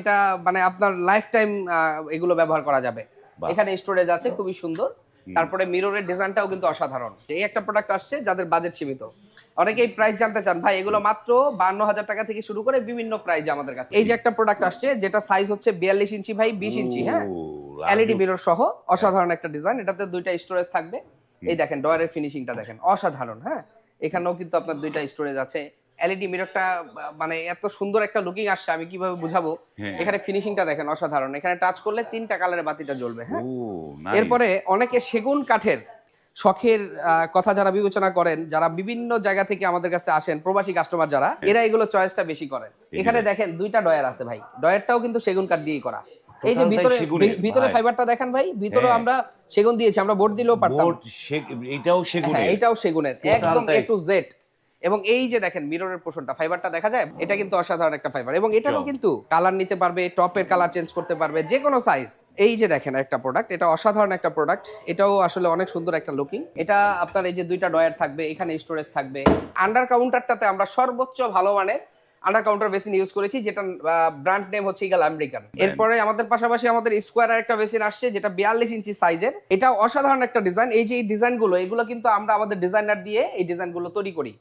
এটা মানে আপনার লাইফ টাইম এগুলো ব্যবহার করা যাবে। এখানে স্টোরেজ আছে খুবই সুন্দর। তারপরে মিররের ডিজাইনটাও কিন্তু অসাধারণ। এই একটা প্রোডাক্ট আসছে যাদের বাজেট সীমিত। অনেকেই প্রাইস জানতে চান ভাই এগুলো মাত্র বান্ন হাজার টাকা থেকে শুরু করে বিভিন্ন প্রাইস আমাদের কাছে এই যে একটা প্রোডাক্ট আসছে যেটা সাইজ হচ্ছে বিয়াল্লিশ ইঞ্চি ভাই বিশ ইঞ্চি হ্যাঁ? এলইডি। মিরর সহ অসাধারণ একটা ডিজাইন এটাতে দুইটা স্টোরেজ থাকবে। এই দেখেন ডয়ারের ফিনিশিংটা দেখেন। অসাধারণ হ্যাঁ? এখানেও কিন্তু আপনার দুইটা স্টোরেজ আছে। এলইডি মিররটা মানে এত সুন্দর একটা লুকিং আসছে আমি কীভাবে বুঝাবো? হ্যাঁ। এখানে ফিনিশিংটা দেখেন অসাধারণ। এখানে টাচ করলে তিনটা কালারের বাতিটা জ্বলবে হ্যাঁ? এরপরে অনেকে সেগুন কাঠের শখের কথা যারা বিবেচনা করেন যারা বিভিন্ন জায়গা থেকে আমাদের কাছে আসেন প্রবাসী কাস্টমার যারা এরা এগুলো চয়েসটা বেশি করেন। এখানে দেখেন দুইটা ডয়ার আছে ভাই। ডয়ারটাও কিন্তু সেগুন কাঠ দিয়েই করা। এই যে ভিতরে ভিতরে ফাইবারটা দেখেন ভাই ভিতরে হ্যাঁ। আমরা সেগুন দিয়েছি আমরা বোর্ড দিলেও পারতাম। এটাও সেগুনের? হ্যাঁ এটাও সেগুনের একদম। এ টু জেড এবং এই যে দেখেন মিররের পোষণটা ফাইবারটা দেখা যায় এটা কিন্তু অসাধারণ একটা ফাইবার এবং এটারও কিন্তু কালার নিতে পারবে টপের কালার চেঞ্জ করতে পারবে যে কোনো সাইজ এই যে দেখেন একটা প্রোডাক্ট এটা অসাধারণ একটা প্রোডাক্ট এটাও আসলে অনেক সুন্দর একটা লুকিং এটা আপনার এই যে দুইটা ডয়ার থাকবে এখানে স্টোরেজ থাকবে। আন্ডার কাউন্টারটাতে আমরা সর্বোচ্চ ভালো মানের আন্ডার কাউন্টার বেসিন ইউজ করেছি যেটা ব্র্যান্ড নেম হচ্ছে ইগাল আমেরিকান এরপরে আমাদের পাশাপাশি আমাদের স্কোয়ার একটা বেসিন আসছে যেটা বিয়াল্লিশ ইঞ্চি সাইজের এটা অসাধারণ একটা ডিজাইন এই যে এই ডিজাইনগুলো এগুলো কিন্তু আমরা আমাদের ডিজাইনার দিয়ে এই ডিজাইনগুলো তৈরি করি।